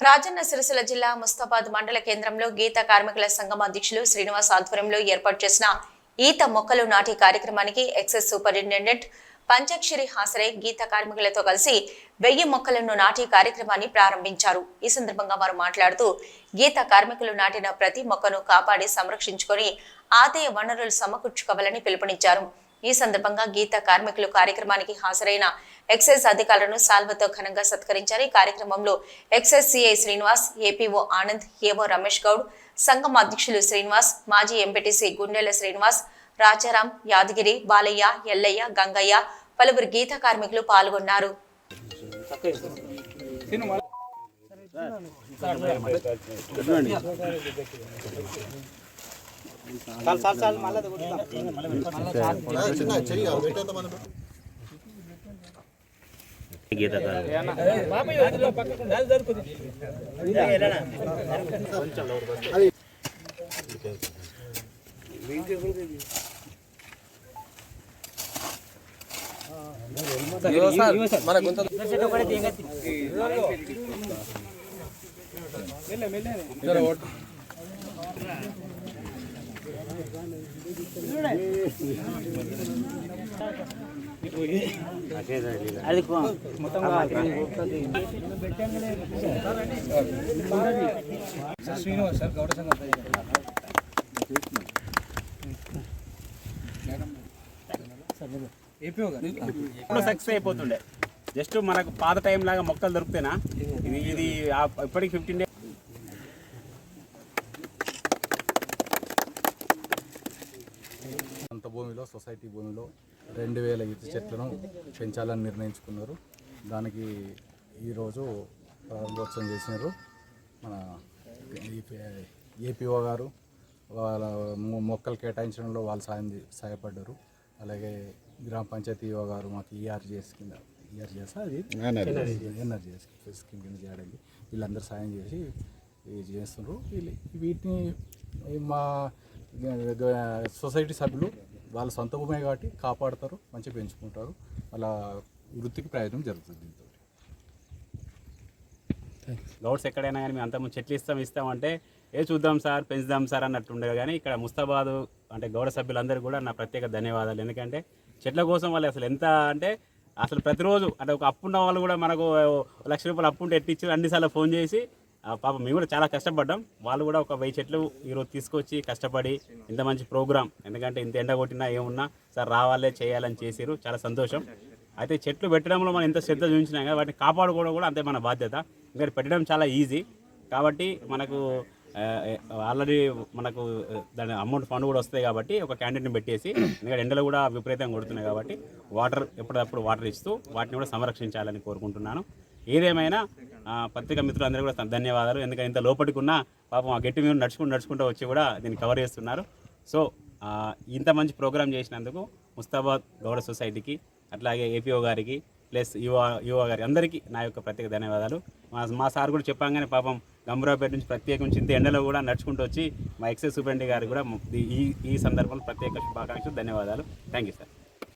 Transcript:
రాజన్న సిరిసిల్ల జిల్లా ముస్తాబాద్ మండల కేంద్రంలో గీత కార్మికుల సంఘం అధ్యక్షులు శ్రీనివాస్ ఆధ్వర్యంలో ఏర్పాటు చేసిన ఈత మొక్కలు నాటి కార్యక్రమానికి ఎక్సైజ్ సూపరింటెండెంట్ పంచాక్షరి హాసరే గీత కార్మికులతో కలిసి వెయ్యి మొక్కలను నాటి కార్యక్రమాన్ని ప్రారంభించారు. ఈ సందర్భంగా వారు మాట్లాడుతూ గీత కార్మికులు నాటిన ప్రతి మొక్కను కాపాడి సంరక్షించుకొని ఆదాయ వనరులు సమకూర్చుకోవాలని పిలుపునిచ్చారు. ఈ సందర్భంగా గీత కార్మికులు కార్యక్రమానికి హాజరైన ఎక్సైజ్ అధికారులను సాల్వతో ఘనంగా సత్కరించారు. ఈ కార్యక్రమంలో excise C I Srinivas A P O Anand A O Ramesh Goud సంఘం అధ్యక్షులు శ్రీనివాస్ మాజీ ఎంపీటీసీ గుండెల శ్రీనివాస్ రాజారాం యాదగిరి బాలయ్య ఎల్లయ్య గంగయ్య పలువురు గీత కార్మికులు పాల్గొన్నారు. చాలు చాలు చాలు మళ్ళీ గీత మన గుంత మెల్ల మెల్ల ఎప్పుడు సక్సెస్ అయిపోతుండే. జస్ట్ మనకు పాత టైం లాగా మొక్కలు దొరికితేనా? ఇది ఇది ఇప్పటికి ఫిఫ్టీన్ సొంత భూమిలో సొసైటీ భూమిలో రెండు వేల ఈత చెట్లను పెంచాలని నిర్ణయించుకున్నారు. దానికి ఈరోజు ప్రారంభోత్సవం చేసినారు. మన ఏపీఓ గారు వాళ్ళ మొక్కలు కేటాయించడంలో వాళ్ళు సాయం సహాయపడ్డారు. అలాగే గ్రామ పంచాయతీ గారు మాకు ఈఆర్జిఎస్ కింద ఈఆర్జిఎస్ అది? ఎన్ఆర్జిఎస్ స్కీమ్ కింద చేయడానికి వీళ్ళందరూ సాయం చేసి ఇది చేస్తున్నారు. వీళ్ళు వీటిని మా సొసైటీ సభ్యులు వాళ్ళ సొంత భూమే కాబట్టి కాపాడతారు మంచిగా పెంచుకుంటారు. వాళ్ళ వృత్తికి ప్రయోజనం జరుగుతుంది దీంతో. గౌడ్స్ ఎక్కడైనా కానీ మేము అంతకుముందు చెట్లు ఇస్తాం ఇస్తాం అంటే ఏ చూద్దాం సార్ పెంచుదాం సార్ అన్నట్టు ఉండేది కానీ ఇక్కడ ముస్తాబాదు అంటే గౌడ సభ్యులందరూ కూడా నా ప్రత్యేక ధన్యవాదాలు. ఎందుకంటే చెట్ల కోసం వాళ్ళు అసలు ఎంత అంటే అసలు ప్రతిరోజు అంటే ఒక అప్పు ఉన్న వాళ్ళు కూడా మనకు లక్ష రూపాయలు అప్పు ఉంటే ఎట్టిచ్చి అన్నిసార్లు ఫోన్ చేసి పాప మేము కూడా చాలా కష్టపడ్డాం. వాళ్ళు కూడా ఒక వెయ్యి చెట్లు ఈరోజు తీసుకొచ్చి కష్టపడి ఇంత మంచి ప్రోగ్రామ్ ఎందుకంటే ఇంత ఎండ కొట్టినా ఏమున్నా సార్ రావాలే చేయాలని చేసారు చాలా సంతోషం. అయితే చెట్లు పెట్టడంలో మనం ఎంత శ్రద్ధ చూపించినా కానీ వాటిని కాపాడుకోవడం కూడా అంతే మన బాధ్యత. ఎందుకంటే పెట్టడం చాలా ఈజీ. కాబట్టి మనకు ఆల్రెడీ మనకు దాని అమౌంట్ ఫండ్ కూడా వస్తాయి కాబట్టి ఒక క్యాండిడేట్ని పెట్టేసి ఎందుకంటే ఎండలు కూడా విపరీతంగా కొడుతున్నాయి కాబట్టి వాటర్ ఎప్పటికప్పుడు వాటర్ ఇస్తూ వాటిని కూడా సంరక్షించాలని కోరుకుంటున్నాను. ఏదేమైనా పత్రికా మిత్రులందరూ కూడా ధన్యవాదాలు. ఎందుకంటే ఇంత లోపలికి ఉన్న పాపం ఆ గట్టి మీద నడుచుకుంటూ నడుచుకుంటూ వచ్చి కూడా దీన్ని కవర్ చేస్తున్నారు. సో ఇంత మంచి ప్రోగ్రామ్ చేసినందుకు ముస్తాబాద్ గౌడ సొసైటీకి అట్లాగే ఏపీఓ గారికి ప్లస్ యువ యువ గారి అందరికీ నా యొక్క ప్రత్యేక ధన్యవాదాలు. మా మా సార్ కూడా చెప్పాగానే పాపం గంభీరావుపేట నుంచి ప్రత్యేకించి ఇంత ఎండలో కూడా నడుచుకుంటూ వచ్చి మా ఎక్సైజ్ సూపరింటెండెంట్ గారు కూడా ఈ ఈ సందర్భంలో ప్రత్యేక శుభాకాంక్షలు ధన్యవాదాలు. Thank you sir.